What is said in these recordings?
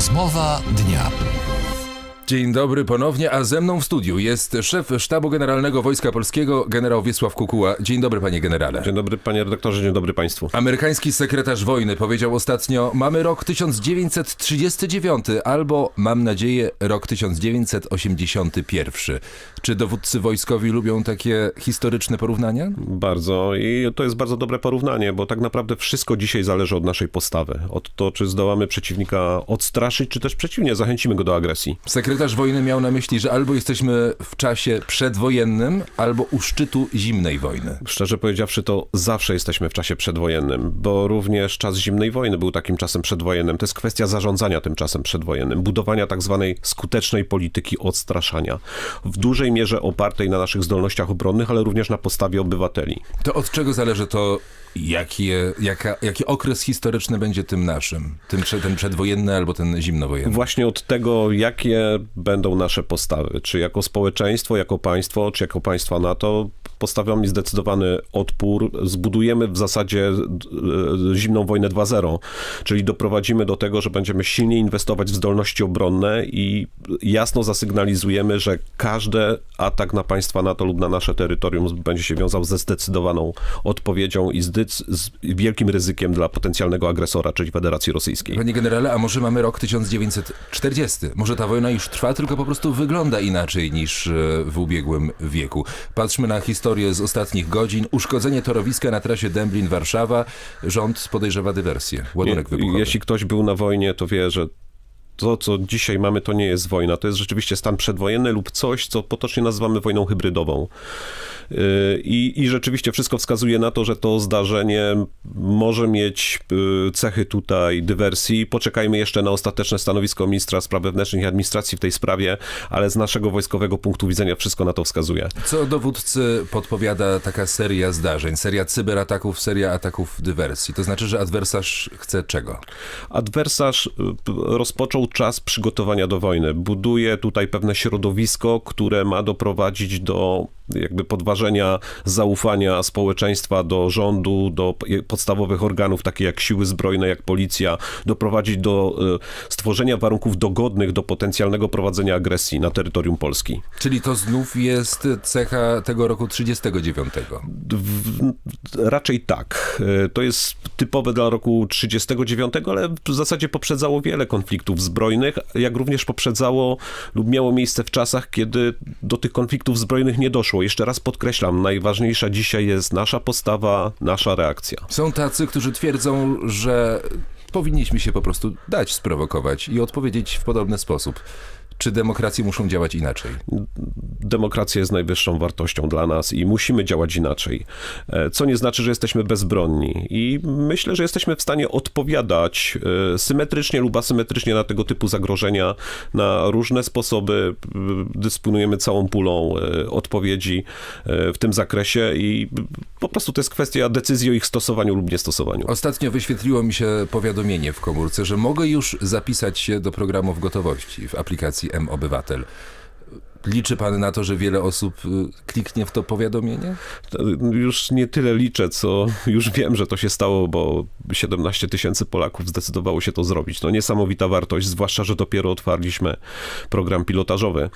Rozmowa dnia. Dzień dobry ponownie, a ze mną w studiu jest szef Sztabu Generalnego Wojska Polskiego, generał Wiesław Kukuła. Dzień dobry, panie generale. Dzień dobry panie redaktorze, dzień dobry państwu. Amerykański sekretarz wojny powiedział ostatnio: Mamy rok 1939 albo, mam nadzieję, rok 1981. Czy dowódcy wojskowi lubią takie historyczne porównania? Bardzo i to jest bardzo dobre porównanie, bo tak naprawdę wszystko dzisiaj zależy od naszej postawy. Od to, czy zdołamy przeciwnika odstraszyć, czy też przeciwnie, zachęcimy go do agresji. Sekretarz wojny miał na myśli, że albo jesteśmy w czasie przedwojennym, albo u szczytu zimnej wojny. Szczerze powiedziawszy, to zawsze jesteśmy w czasie przedwojennym, bo również czas zimnej wojny był takim czasem przedwojennym. To jest kwestia zarządzania tym czasem przedwojennym, budowania tak zwanej skutecznej polityki odstraszania. W dużej mierze opartej na naszych zdolnościach obronnych, ale również na postawie obywateli. To od czego zależy to, jakie, jaka, jaki okres historyczny będzie tym naszym? Tym, ten przedwojenny albo ten zimnowojenny? Właśnie od tego, jakie będą nasze postawy. Czy jako społeczeństwo, jako państwo, czy jako państwa NATO postawiamy zdecydowany odpór, zbudujemy w zasadzie e, zimną wojnę 2.0, czyli doprowadzimy do tego, że będziemy silniej inwestować w zdolności obronne i jasno zasygnalizujemy, że każdy atak na państwa NATO lub na nasze terytorium będzie się wiązał ze zdecydowaną odpowiedzią i z, z wielkim ryzykiem dla potencjalnego agresora, czyli Federacji Rosyjskiej. Panie generale, a może mamy rok 1940? Może ta wojna już trwa, tylko po prostu wygląda inaczej niż e, w ubiegłym wieku. Patrzmy na historię z ostatnich godzin. Uszkodzenie torowiska na trasie Dęblin-Warszawa. Rząd podejrzewa dywersję. Ładunek wybuchowy. Jeśli ktoś był na wojnie, to wie, że to, co dzisiaj mamy, to nie jest wojna. To jest rzeczywiście stan przedwojenny lub coś, co potocznie nazywamy wojną hybrydową. Yy, I, I rzeczywiście wszystko wskazuje na to, że to zdarzenie może mieć yy, cechy tutaj dywersji. Poczekajmy jeszcze na ostateczne stanowisko ministra spraw wewnętrznych i administracji w tej sprawie, ale z naszego wojskowego punktu widzenia wszystko na to wskazuje. Co dowódcy podpowiada taka seria zdarzeń? Seria cyberataków, seria ataków dywersji. To znaczy, że adwersarz chce czego? Adwersarz y, rozpoczął czas przygotowania do wojny. Buduje tutaj pewne środowisko, które ma doprowadzić do jakby podważenia zaufania społeczeństwa do rządu, do podstawowych organów, takie jak siły zbrojne, jak policja, doprowadzić do y, stworzenia warunków dogodnych do potencjalnego prowadzenia agresji na terytorium Polski. Czyli to znów jest cecha tego roku 39. W, raczej tak. Y, To jest typowe dla roku 39, ale w zasadzie poprzedzało wiele konfliktów zbrojnych, jak również poprzedzało lub miało miejsce w czasach, kiedy do tych konfliktów zbrojnych nie doszło. Jeszcze raz podkreślam, najważniejsza dzisiaj jest nasza postawa, nasza reakcja. Są tacy, którzy twierdzą, że powinniśmy się po prostu dać sprowokować i odpowiedzieć w podobny sposób. Czy demokracje muszą działać inaczej? Demokracja jest najwyższą wartością dla nas i musimy działać inaczej. E, Co nie znaczy, że jesteśmy bezbronni. I myślę, że jesteśmy w stanie odpowiadać e, symetrycznie lub asymetrycznie na tego typu zagrożenia na różne sposoby. E, Dysponujemy całą pulą odpowiedzi w tym zakresie i po prostu to jest kwestia decyzji o ich stosowaniu lub niestosowaniu. Ostatnio wyświetliło mi się powiadomienie w komórce, że mogę już zapisać się do programów gotowości w aplikacji M-Obywatel. Liczy pan na to, że wiele osób y, kliknie w to powiadomienie? Już nie tyle liczę, co już wiem, że to się stało, bo 17 tysięcy Polaków zdecydowało się to zrobić. To niesamowita wartość, zwłaszcza, że dopiero otwarliśmy program pilotażowy,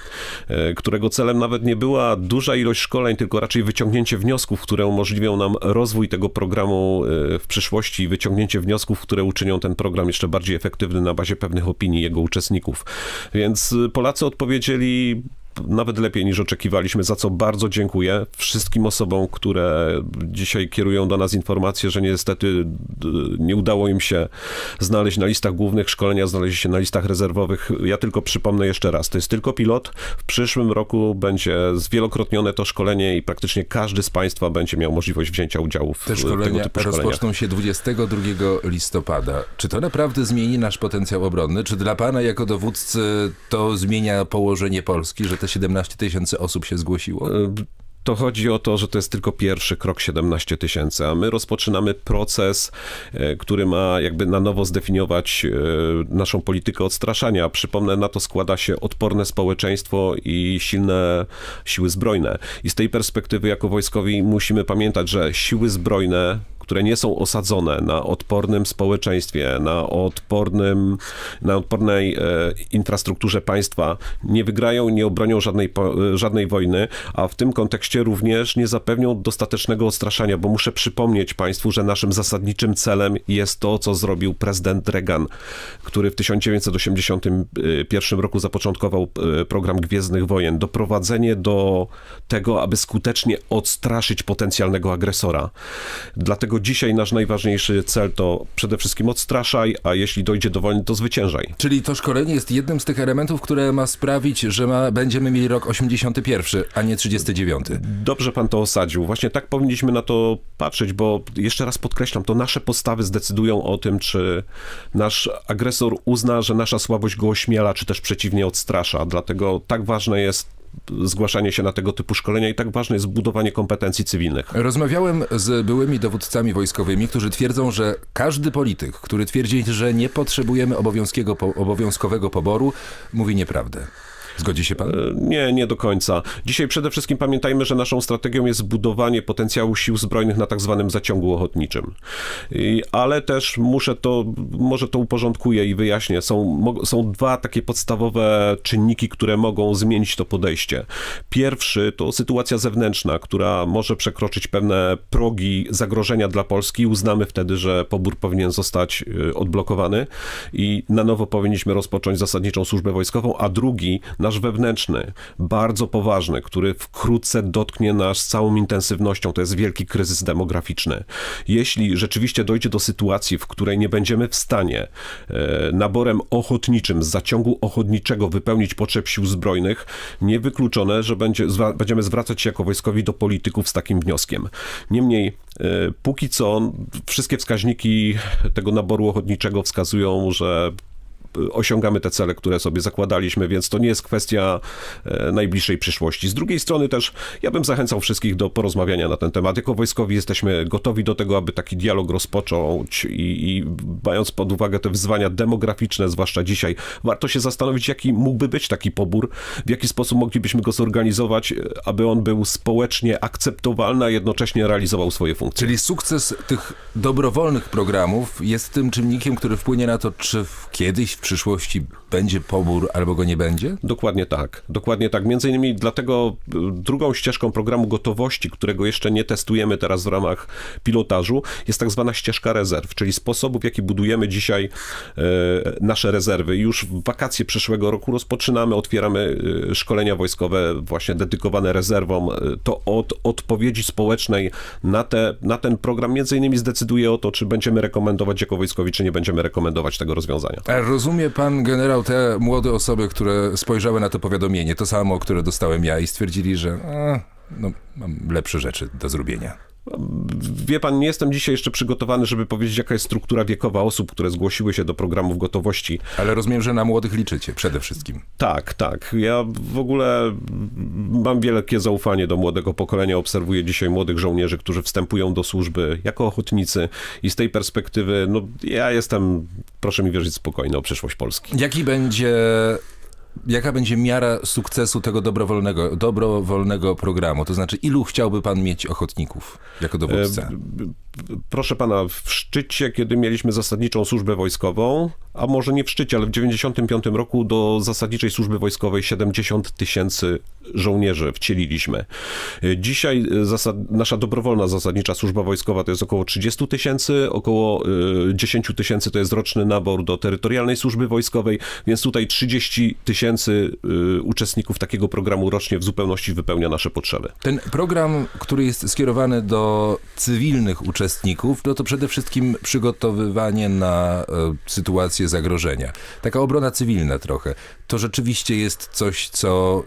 e, którego celem nawet nie była duża ilość szkoleń, tylko raczej wyciągnięcie wniosków, które umożliwią nam rozwój tego programu e, w przyszłości i wyciągnięcie wniosków, które uczynią ten program jeszcze bardziej efektywny na bazie pewnych opinii jego uczestników. Więc e, Polacy odpowiedzieli nawet lepiej niż oczekiwaliśmy, za co bardzo dziękuję wszystkim osobom, które dzisiaj kierują do nas informacje, że niestety nie udało im się znaleźć na listach głównych szkolenia, znaleźli się na listach rezerwowych. Ja tylko przypomnę jeszcze raz, to jest tylko pilot. W przyszłym roku będzie zwielokrotnione to szkolenie i praktycznie każdy z Państwa będzie miał możliwość wzięcia udziału w Te tego szkolenia typu szkoleniach. rozpoczną się 22 listopada. Czy to naprawdę zmieni nasz potencjał obronny? Czy dla pana jako dowódcy to zmienia położenie Polski, że te 17 tysięcy osób się zgłosiło? To chodzi o to, że to jest tylko pierwszy krok 17 tysięcy, a my rozpoczynamy proces, e, który ma jakby na nowo zdefiniować e, naszą politykę odstraszania. Przypomnę, na to składa się odporne społeczeństwo i silne siły zbrojne. I z tej perspektywy jako wojskowi musimy pamiętać, że siły zbrojne, które nie są osadzone na odpornym społeczeństwie, na odpornym, na odpornej e, infrastrukturze państwa, nie wygrają, nie obronią żadnej, e, żadnej wojny, a w tym kontekście również nie zapewnią dostatecznego odstraszania, bo muszę przypomnieć państwu, że naszym zasadniczym celem jest to, co zrobił prezydent Reagan, który w 1981 roku zapoczątkował e, program Gwiezdnych Wojen. Doprowadzenie do tego, aby skutecznie odstraszyć potencjalnego agresora. Dlatego dzisiaj nasz najważniejszy cel to przede wszystkim odstraszaj, a jeśli dojdzie do wojny, to zwyciężaj. Czyli to szkolenie jest jednym z tych elementów, które ma sprawić, że ma, będziemy mieli rok 81, a nie 39. Dobrze pan to osadził. Właśnie tak powinniśmy na to patrzeć, bo jeszcze raz podkreślam, to nasze postawy zdecydują o tym, czy nasz agresor uzna, że nasza słabość go ośmiela, czy też przeciwnie odstrasza. Dlatego tak ważne jest zgłaszanie się na tego typu szkolenia i tak ważne jest budowanie kompetencji cywilnych. Rozmawiałem z byłymi dowódcami wojskowymi, którzy twierdzą, że każdy polityk, który twierdzi, że nie potrzebujemy obowiązkowego poboru, mówi nieprawdę. Zgodzi się pan? Nie, nie do końca. Dzisiaj przede wszystkim pamiętajmy, że naszą strategią jest budowanie potencjału sił zbrojnych na tak zwanym zaciągu ochotniczym. I, ale też muszę to, może to uporządkuję i wyjaśnię. Są, są dwa takie podstawowe czynniki, które mogą zmienić to podejście. Pierwszy to sytuacja zewnętrzna, która może przekroczyć pewne progi zagrożenia dla Polski uznamy wtedy, że pobór powinien zostać y, odblokowany i na nowo powinniśmy rozpocząć zasadniczą służbę wojskową, a drugi nasz wewnętrzny, bardzo poważny, który wkrótce dotknie nas z całą intensywnością, to jest wielki kryzys demograficzny. Jeśli rzeczywiście dojdzie do sytuacji, w której nie będziemy w stanie e, naborem ochotniczym z zaciągu ochotniczego wypełnić potrzeb sił zbrojnych, niewykluczone, że będzie, zwa, będziemy zwracać się jako wojskowi do polityków z takim wnioskiem. Niemniej, e, póki co, wszystkie wskaźniki tego naboru ochotniczego wskazują, że osiągamy te cele, które sobie zakładaliśmy, więc to nie jest kwestia e, najbliższej przyszłości. Z drugiej strony też ja bym zachęcał wszystkich do porozmawiania na ten temat. Jako wojskowi jesteśmy gotowi do tego, aby taki dialog rozpocząć i, i mając pod uwagę te wyzwania demograficzne, zwłaszcza dzisiaj, warto się zastanowić, jaki mógłby być taki pobór, w jaki sposób moglibyśmy go zorganizować, aby on był społecznie akceptowalny, a jednocześnie realizował swoje funkcje. Czyli sukces tych dobrowolnych programów jest tym czynnikiem, który wpłynie na to, czy kiedyś w przyszłości będzie pobór albo go nie będzie? Dokładnie tak. Dokładnie tak. Między innymi dlatego y, drugą ścieżką programu gotowości, którego jeszcze nie testujemy teraz w ramach pilotażu, jest tak zwana ścieżka rezerw, czyli sposobów, w jaki budujemy dzisiaj e, nasze rezerwy. Już w wakacje przyszłego roku rozpoczynamy, otwieramy e, szkolenia wojskowe właśnie dedykowane rezerwom. To od odpowiedzi społecznej na, te, na ten program między innymi zdecyduje o to, czy będziemy rekomendować jako wojskowi, czy nie będziemy rekomendować tego rozwiązania. A rozumie pan generał te młode osoby, które spojrzały na to powiadomienie, to samo, które dostałem ja i stwierdzili, że no, mam lepsze rzeczy do zrobienia. Wie pan, nie jestem dzisiaj jeszcze przygotowany, żeby powiedzieć, jaka jest struktura wiekowa osób, które zgłosiły się do programów gotowości. Ale rozumiem, że na młodych liczycie przede wszystkim. Tak, tak. Ja w ogóle mam wielkie zaufanie do młodego pokolenia. Obserwuję dzisiaj młodych żołnierzy, którzy wstępują do służby jako ochotnicy i z tej perspektywy, no ja jestem, proszę mi wierzyć, spokojny o przyszłość Polski. Jaki będzie, jaka będzie miara sukcesu tego dobrowolnego, dobrowolnego programu? To znaczy, ilu chciałby pan mieć ochotników jako dowódca? E, Proszę pana, w szczycie, kiedy mieliśmy zasadniczą służbę wojskową, a może nie w szczycie, ale w 95 roku do zasadniczej służby wojskowej 70 tysięcy żołnierzy wcieliliśmy. E, Dzisiaj e, nasza dobrowolna zasadnicza służba wojskowa to jest około 30 tysięcy, około e, 10 tysięcy to jest roczny nabór do terytorialnej służby wojskowej, więc tutaj 30 tysięcy e, uczestników takiego programu rocznie w zupełności wypełnia nasze potrzeby. Ten program, który jest skierowany do cywilnych uczestników, no to przede wszystkim przygotowywanie na e, sytuację zagrożenia. Taka obrona cywilna trochę. To rzeczywiście jest coś, co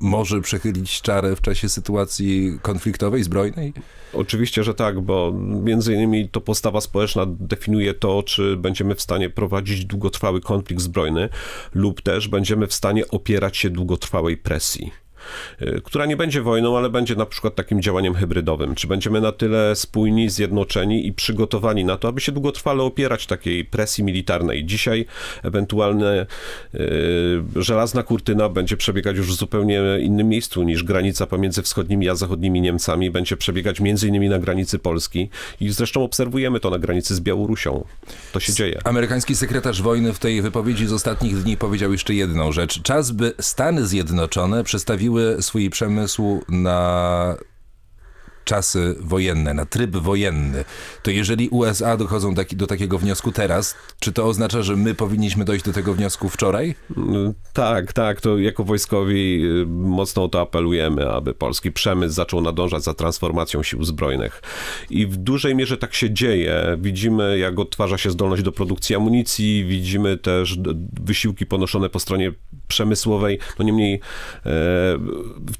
może przechylić czarę w czasie sytuacji konfliktowej, zbrojnej? Oczywiście, że tak, bo między innymi to postawa społeczna definiuje to, czy będziemy w stanie prowadzić długotrwały konflikt zbrojny lub też będziemy w stanie opierać się długotrwałej presji. Y, która nie będzie wojną, ale będzie na przykład takim działaniem hybrydowym. Czy będziemy na tyle spójni, zjednoczeni i przygotowani na to, aby się długotrwale opierać takiej presji militarnej. Dzisiaj ewentualne y, żelazna kurtyna będzie przebiegać już w zupełnie innym miejscu niż granica pomiędzy wschodnimi a zachodnimi Niemcami. Będzie przebiegać między innymi na granicy Polski i zresztą obserwujemy to na granicy z Białorusią. To się dzieje. Amerykański sekretarz wojny w tej wypowiedzi z ostatnich dni powiedział jeszcze jedną rzecz. Czas, by Stany Zjednoczone przestawiły swój przemysł na czasy wojenne, na tryb wojenny. To jeżeli USA dochodzą taki, do takiego wniosku teraz, czy to oznacza, że my powinniśmy dojść do tego wniosku wczoraj? Tak, tak, to jako wojskowi y, mocno o to apelujemy, aby polski przemysł zaczął nadążać za transformacją sił zbrojnych. I w dużej mierze tak się dzieje. Widzimy, jak odtwarza się zdolność do produkcji amunicji, widzimy też wysiłki ponoszone po stronie przemysłowej. No niemniej e,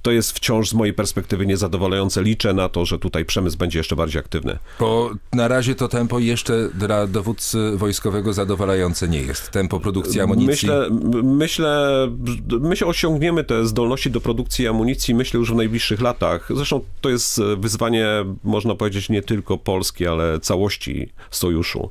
to jest wciąż z mojej perspektywy niezadowalające. Liczę na to, że tutaj przemysł będzie jeszcze bardziej aktywny. Bo na razie to tempo jeszcze dla dowódcy wojskowego zadowalające nie jest. Tempo produkcji amunicji. Myślę, myślę, my się osiągniemy te zdolności do produkcji amunicji, myślę już w najbliższych latach. Zresztą to jest e, wyzwanie, można powiedzieć, nie tylko Polski, ale całości sojuszu.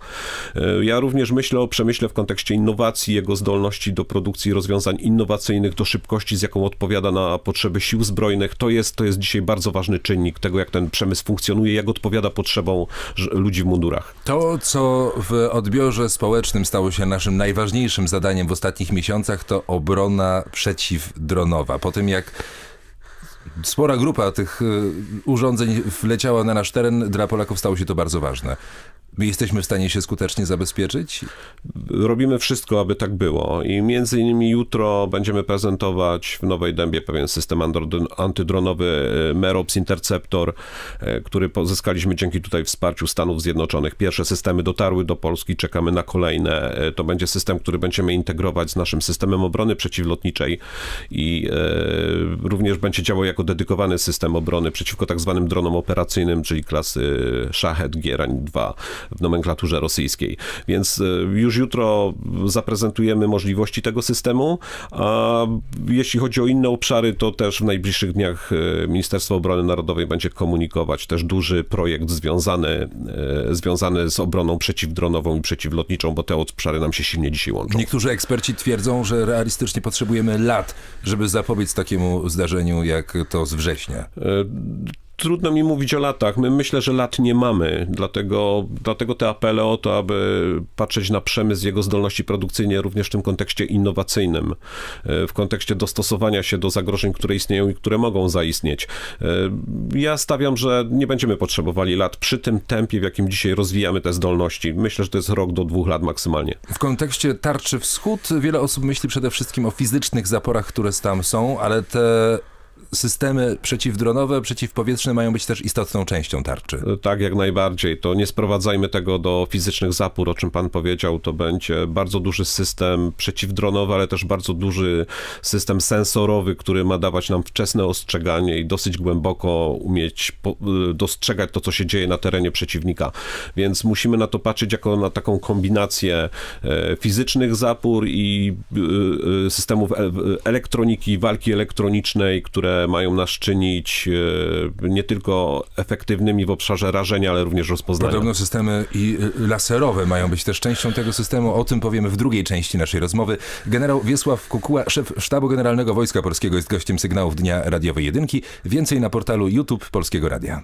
E, Ja również myślę o przemyśle w kontekście innowacji, jego zdolności do produkcji rozwiązań innowacyjnych, do szybkości, z jaką odpowiada na potrzeby sił zbrojnych. To jest, to jest dzisiaj bardzo ważny czynnik tego, jak ten przemysł funkcjonuje, jak odpowiada potrzebom ludzi w mundurach. To, co w odbiorze społecznym stało się naszym najważniejszym zadaniem w ostatnich miesiącach, to obrona przeciwdronowa. Po tym jak spora grupa tych y, urządzeń wleciała na nasz teren, dla Polaków stało się to bardzo ważne. My jesteśmy w stanie się skutecznie zabezpieczyć? Robimy wszystko, aby tak było i między innymi jutro będziemy prezentować w Nowej Dębie pewien system antydronowy e, Merops Interceptor, e, który pozyskaliśmy dzięki tutaj wsparciu Stanów Zjednoczonych. Pierwsze systemy dotarły do Polski, czekamy na kolejne. E, To będzie system, który będziemy integrować z naszym systemem obrony przeciwlotniczej i również będzie działał jako dedykowany system obrony przeciwko tak zwanym dronom operacyjnym, czyli klasy Shahed Gierań 2 w nomenklaturze rosyjskiej. Więc e, już jutro zaprezentujemy możliwości tego systemu, a jeśli chodzi o inne obszary, to też w najbliższych dniach e, Ministerstwo Obrony Narodowej będzie komunikować też duży projekt związany, e, związany z obroną przeciwdronową i przeciwlotniczą, bo te obszary nam się silnie dzisiaj łączą. Niektórzy eksperci twierdzą, że realistycznie potrzebujemy lat, żeby zapobiec takiemu zdarzeniu jak to z września. Trudno mi mówić o latach. My myślę, że lat nie mamy, dlatego, dlatego te apele o to, aby patrzeć na przemysł, jego zdolności produkcyjne również w tym kontekście innowacyjnym, e, w kontekście dostosowania się do zagrożeń, które istnieją i które mogą zaistnieć. E, Ja stawiam, że nie będziemy potrzebowali lat przy tym tempie, w jakim dzisiaj rozwijamy te zdolności. Myślę, że to jest rok do dwóch lat maksymalnie. W kontekście tarczy wschód wiele osób myśli przede wszystkim o fizycznych zaporach, które tam są, ale te systemy przeciwdronowe, przeciwpowietrzne mają być też istotną częścią tarczy. Tak, jak najbardziej. To nie sprowadzajmy tego do fizycznych zapór, o czym pan powiedział. To będzie bardzo duży system przeciwdronowy, ale też bardzo duży system sensorowy, który ma dawać nam wczesne ostrzeganie i dosyć głęboko umieć y, dostrzegać to, co się dzieje na terenie przeciwnika. Więc musimy na to patrzeć jako na taką kombinację e, fizycznych zapór i y, y, systemów e- elektroniki, walki elektronicznej, które mają nas czynić e, nie tylko efektywnymi w obszarze rażenia, ale również rozpoznania. Podobno systemy i y, laserowe mają być też częścią tego systemu. O tym powiemy w drugiej części naszej rozmowy. Generał Wiesław Kukuła, szef Sztabu Generalnego Wojska Polskiego, jest gościem sygnałów Dnia Radiowej Jedynki. Więcej na portalu YouTube Polskiego Radia.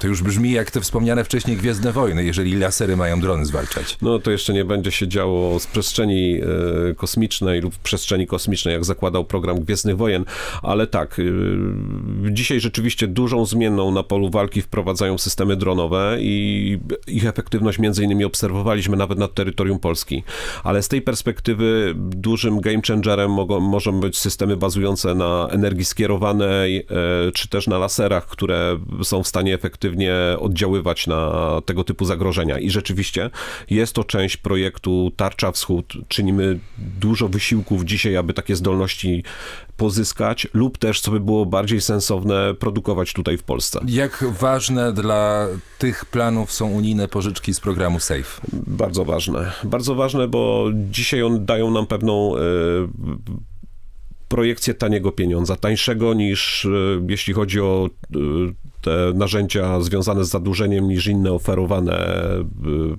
To już brzmi jak te wspomniane wcześniej Gwiezdne Wojny, jeżeli lasery mają drony zwalczać. No to jeszcze nie będzie się działo z przestrzeni e, kosmicznej lub przestrzeni kosmicznej, jak zakładał program Gwiezdnych Wojen, ale tak, e, dzisiaj rzeczywiście dużą zmienną na polu walki wprowadzają systemy dronowe i ich efektywność między innymi obserwowaliśmy nawet nad terytorium Polski, ale z tej perspektywy dużym game changerem mogą, mogą być systemy bazujące na energii skierowanej, e, czy też na laserach, które są w stanie efektywnie oddziaływać na tego typu zagrożenia. I rzeczywiście jest to część projektu Tarcza Wschód. Czynimy dużo wysiłków dzisiaj, aby takie zdolności pozyskać, lub też, co by było bardziej sensowne, produkować tutaj w Polsce. Jak ważne dla tych planów są unijne pożyczki z programu SAFE? Bardzo ważne. Bardzo ważne, bo dzisiaj on dają nam pewną e, projekcję taniego pieniądza, tańszego niż e, jeśli chodzi o e, te narzędzia związane z zadłużeniem niż inne oferowane e,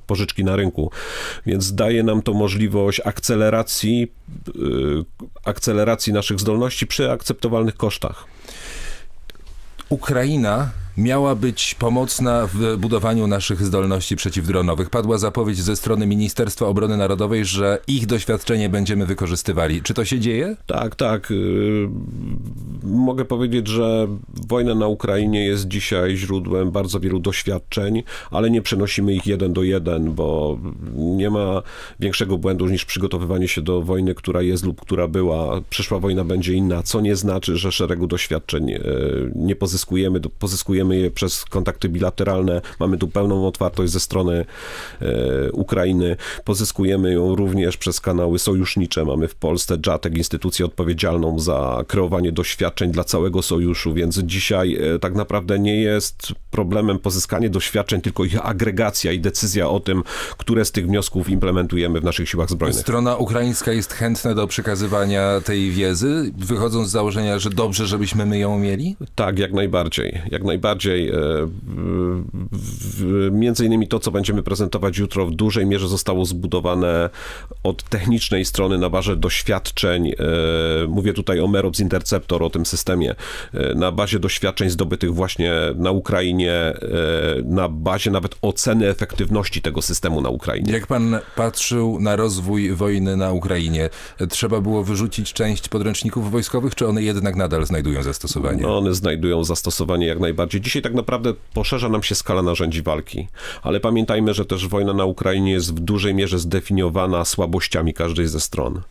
pożyczki na rynku. Więc daje nam to możliwość akceleracji, e, akceleracji naszych zdolności przy akceptowalnych kosztach. Ukraina miała być pomocna w budowaniu naszych zdolności przeciwdronowych. Padła zapowiedź ze strony Ministerstwa Obrony Narodowej, że ich doświadczenie będziemy wykorzystywali. Czy to się dzieje? Tak, tak. y, Mogę powiedzieć, że wojna na Ukrainie jest dzisiaj źródłem bardzo wielu doświadczeń, ale nie przenosimy ich jeden do jeden, bo nie ma większego błędu niż przygotowywanie się do wojny, która jest lub która była. Przyszła wojna będzie inna, co nie znaczy, że szeregu doświadczeń y, nie pozyskujemy. Do- Pozyskujemy je przez kontakty bilateralne. Mamy tu pełną otwartość ze strony y, Ukrainy. Pozyskujemy ją również przez kanały sojusznicze. Mamy w Polsce JATEK, instytucję odpowiedzialną za kreowanie doświadczeń dla całego sojuszu, więc dzisiaj e, tak naprawdę nie jest problemem pozyskanie doświadczeń, tylko ich agregacja i decyzja o tym, które z tych wniosków implementujemy w naszych siłach zbrojnych. Strona ukraińska jest chętna do przekazywania tej wiedzy, wychodząc z założenia, że dobrze, żebyśmy my ją mieli? Tak, jak najbardziej. Jak najbardziej. E, w- w- Między innymi to, co będziemy prezentować jutro, w dużej mierze zostało zbudowane od technicznej strony na bazie doświadczeń. e, Mówię tutaj o Merops Interceptor, o tym systemie. e, Na bazie doświadczeń zdobytych właśnie na Ukrainie, e, na bazie nawet oceny efektywności tego systemu na Ukrainie. Jak pan patrzył na rozwój wojny na Ukrainie, trzeba było wyrzucić część podręczników wojskowych, czy one jednak nadal znajdują zastosowanie? No, one znajdują zastosowanie jak najbardziej. Dzisiaj tak naprawdę poszerza nam się skala narzędzi walki, ale pamiętajmy, że też wojna na Ukrainie jest w dużej mierze zdefiniowana słabościami każdej ze stron.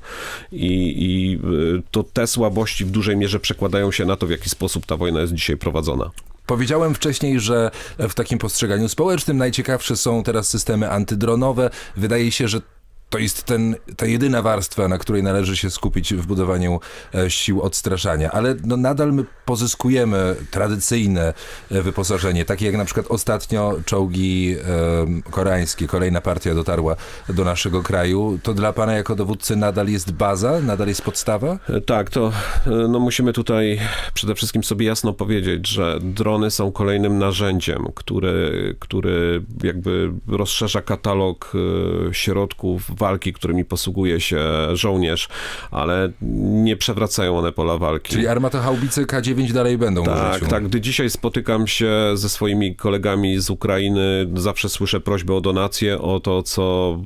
I, i y, to te słabości w dużej mierze przekładają się na to, w jaki sposób ta wojna jest dzisiaj prowadzona. Powiedziałem wcześniej, że w takim postrzeganiu społecznym najciekawsze są teraz systemy antydronowe. Wydaje się, że to jest ten, ta jedyna warstwa, na której należy się skupić w budowaniu e, sił odstraszania. Ale no, nadal my pozyskujemy tradycyjne e, wyposażenie, takie jak na przykład ostatnio czołgi e, koreańskie. Kolejna partia dotarła do naszego kraju. To dla pana jako dowódcy nadal jest baza, nadal jest podstawa? Tak, to no musimy tutaj przede wszystkim sobie jasno powiedzieć, że drony są kolejnym narzędziem, który, który jakby rozszerza katalog środków walki, którymi posługuje się żołnierz, ale nie przewracają one pola walki. Czyli armatochaubice K9 dalej będą Tak, tak. Gdy dzisiaj spotykam się ze swoimi kolegami z Ukrainy, zawsze słyszę prośbę o donację, o to, co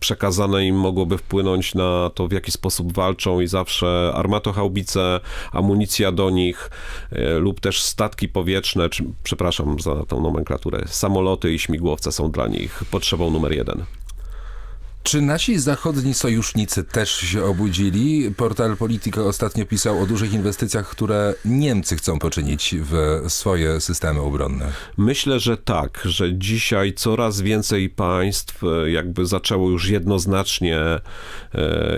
przekazane im mogłoby wpłynąć na to, w jaki sposób walczą i zawsze armatochaubice, amunicja do nich e, lub też statki powietrzne, czy, przepraszam za tą nomenklaturę, samoloty i śmigłowce są dla nich potrzebą numer jeden. Czy nasi zachodni sojusznicy też się obudzili? Portal Polityka ostatnio pisał o dużych inwestycjach, które Niemcy chcą poczynić w swoje systemy obronne. Myślę, że tak, że dzisiaj coraz więcej państw e, jakby zaczęło już jednoznacznie e,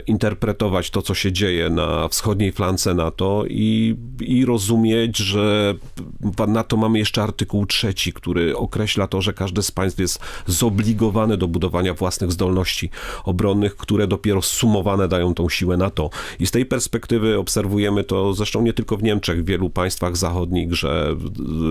interpretować to, co się dzieje na wschodniej flance NATO i, i rozumieć, że NATO mamy jeszcze artykuł trzeci, który określa to, że każde z państw jest zobligowany do budowania własnych zdolności obronnych, które dopiero sumowane dają tą siłę NATO. I z tej perspektywy obserwujemy to zresztą nie tylko w Niemczech, w wielu państwach zachodnich, że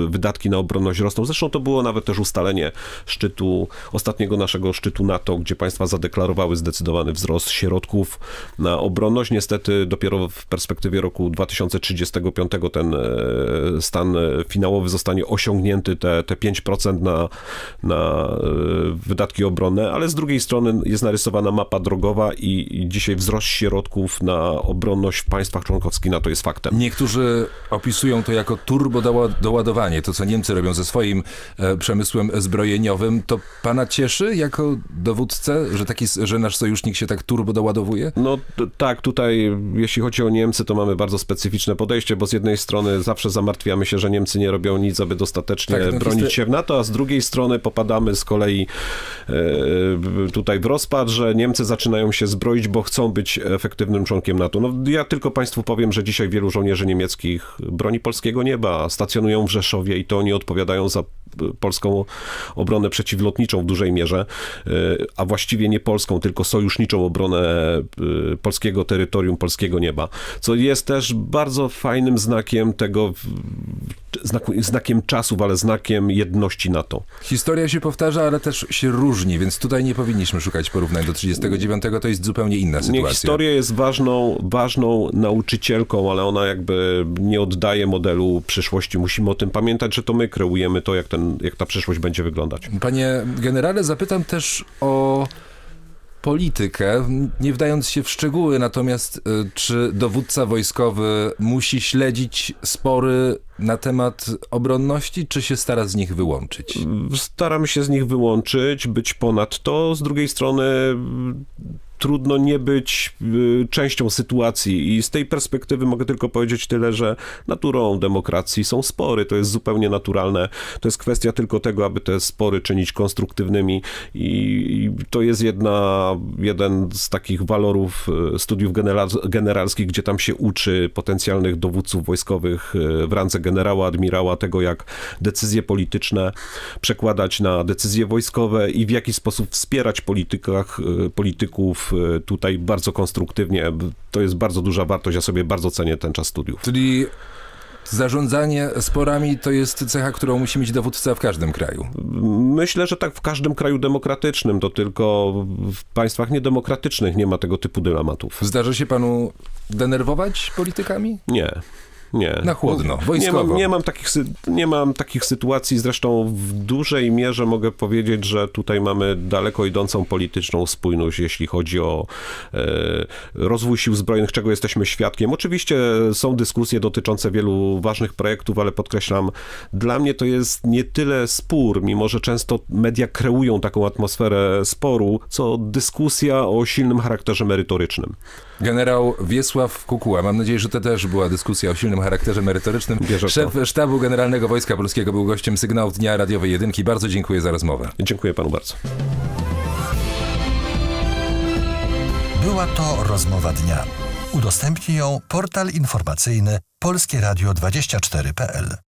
wydatki na obronność rosną. Zresztą to było nawet też ustalenie szczytu, ostatniego naszego szczytu NATO, gdzie państwa zadeklarowały zdecydowany wzrost środków na obronność. Niestety dopiero w perspektywie roku 2035 ten e, stan e, finałowy zostanie osiągnięty, te, te 5% na, na e, wydatki obronne, ale z drugiej strony jest narysowana mapa drogowa i, dzisiaj wzrost środków na obronność w państwach członkowskich NATO jest faktem. Niektórzy opisują to jako turbo doła- doładowanie, to co Niemcy robią ze swoim e, przemysłem zbrojeniowym. To pana cieszy jako dowódcę, że, taki, że nasz sojusznik się tak turbo doładowuje? No tak, tutaj jeśli chodzi o Niemcy, to mamy bardzo specyficzne podejście, bo z jednej strony zawsze zamartwiamy się, że Niemcy nie robią nic, aby dostatecznie Tak, no bronić się w NATO, a z drugiej strony popadamy z kolei e, tutaj w rozpacz, że Niemcy zaczynają się zbroić, bo chcą być efektywnym członkiem NATO. No, ja tylko Państwu powiem, że dzisiaj wielu żołnierzy niemieckich broni polskiego nieba, stacjonują w Rzeszowie i to oni odpowiadają za y, polską obronę przeciwlotniczą w dużej mierze, y, a właściwie nie polską, tylko sojuszniczą obronę y, polskiego terytorium, polskiego nieba, co jest też bardzo fajnym znakiem tego, znakiem czasów, ale znakiem jedności NATO. Historia się powtarza, ale też się różni, więc tutaj nie powinniśmy szukać porównań do 39, to jest zupełnie inna Nie, sytuacja. historia jest ważną, ważną nauczycielką, ale ona jakby nie oddaje modelu przyszłości. Musimy o tym pamiętać, że to my kreujemy to, jak, ten, jak ta przyszłość będzie wyglądać. Panie generale, zapytam też o politykę, nie wdając się w szczegóły, natomiast y, czy dowódca wojskowy musi śledzić spory na temat obronności, czy się stara z nich wyłączyć? Staram się z nich wyłączyć, być ponad to. Z drugiej strony trudno nie być y, częścią sytuacji. I z tej perspektywy mogę tylko powiedzieć tyle, że naturą demokracji są spory, to jest zupełnie naturalne. To jest kwestia tylko tego, aby te spory czynić konstruktywnymi. I, to jest jedna, jeden z takich walorów y, studiów genera generalskich, gdzie tam się uczy potencjalnych dowódców wojskowych y, w randze generała, admirała, tego jak decyzje polityczne przekładać na decyzje wojskowe i w jaki sposób wspierać politykach, polityków y, tutaj bardzo konstruktywnie. To jest bardzo duża wartość, ja sobie bardzo cenię ten czas studiów. Czyli zarządzanie sporami to jest cecha, którą musi mieć dowódca w każdym kraju. Myślę, że tak w każdym kraju demokratycznym, to tylko w państwach niedemokratycznych nie ma tego typu dylematów. Zdarza się panu denerwować politykami? Nie. Nie. Na chłodno, nie mam, nie, mam takich, nie mam takich sytuacji, zresztą w dużej mierze mogę powiedzieć, że tutaj mamy daleko idącą polityczną spójność, jeśli chodzi o e, rozwój sił zbrojnych, czego jesteśmy świadkiem. Oczywiście są dyskusje dotyczące wielu ważnych projektów, ale podkreślam, dla mnie to jest nie tyle spór, mimo że często media kreują taką atmosferę sporu, co dyskusja o silnym charakterze merytorycznym. Generał Wiesław Kukuła. Mam nadzieję, że to też była dyskusja o silnym charakterze merytorycznym. Szef Sztabu Generalnego Wojska Polskiego był gościem sygnałów Dnia Radiowej Jedynki. Bardzo dziękuję za rozmowę. Dziękuję panu bardzo. Była to rozmowa dnia. Udostępni ją portal informacyjny polskieradio24.pl.